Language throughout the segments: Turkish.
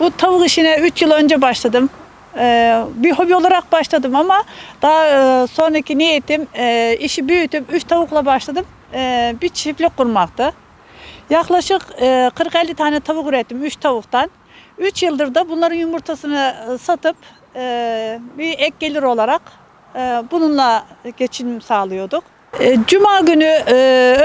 Bu tavuk işine 3 yıl önce başladım. Ee, bir hobi olarak başladım ama daha e, sonraki niyetim e, işi büyütüp 3 tavukla başladım. E, bir çiftlik kurmaktı. Yaklaşık e, 40-50 tane tavuk ürettim 3 tavuktan. 3 yıldır da bunların yumurtasını satıp bir ek gelir olarak bununla geçim sağlıyorduk. E, Cuma günü e,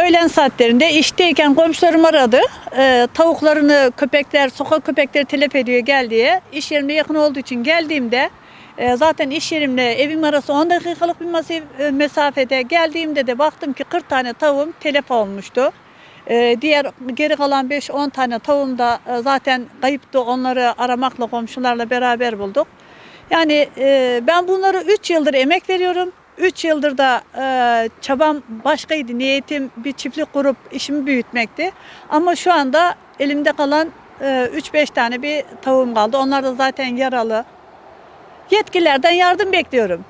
öğlen saatlerinde işteyken komşularım aradı. E, tavuklarını köpekler, sokak köpekleri telef ediyor gel diye. İş yerimde yakın olduğu için geldiğimde e, zaten iş yerimle evim arası 10 dakikalık bir e, mesafede geldiğimde de baktım ki 40 tane tavuğum telef olmuştu. Diğer geri kalan 5-10 tane tavuğum da zaten kayıptı. Onları aramakla komşularla beraber bulduk. Yani e, ben bunları 3 yıldır emek veriyorum. 3 yıldır da e, çabam başkaydı. Niyetim bir çiftlik kurup işimi büyütmekti. Ama şu anda elimde kalan e, 3-5 tane bir tavuğum kaldı. Onlar da zaten yaralı. Yetkililerden yardım bekliyorum.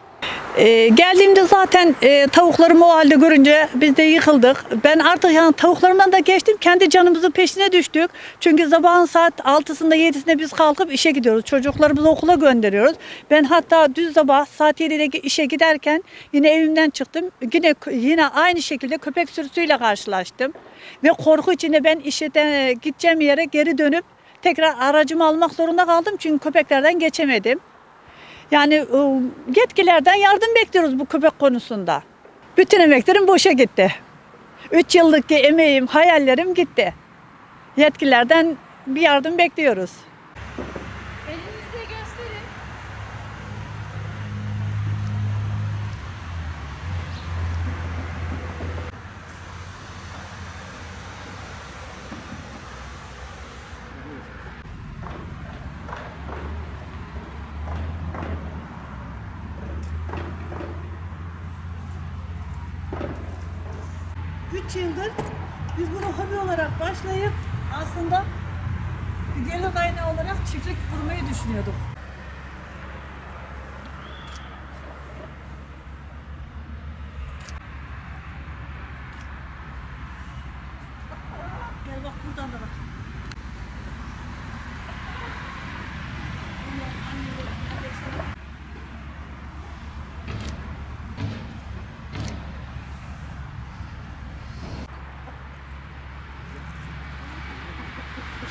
Ee, geldiğimde zaten e, tavuklarımı o halde görünce biz de yıkıldık. Ben artık yani tavuklarımdan da geçtim. Kendi canımızın peşine düştük. Çünkü sabahın saat 6'sında 7'sinde biz kalkıp işe gidiyoruz. Çocuklarımızı okula gönderiyoruz. Ben hatta düz sabah saat 7'de işe giderken yine evimden çıktım. Yine yine aynı şekilde köpek sürüsüyle karşılaştım. Ve korku içinde ben işe de, gideceğim yere geri dönüp tekrar aracımı almak zorunda kaldım. Çünkü köpeklerden geçemedim. Yani e, yetkililerden yardım bekliyoruz bu köpek konusunda. Bütün emeklerim boşa gitti. Üç yıllık emeğim, hayallerim gitti. Yetkililerden bir yardım bekliyoruz. 3 yıldır biz bunu hobi olarak başlayıp aslında gelir kaynağı olarak çiftlik kurmayı düşünüyorduk.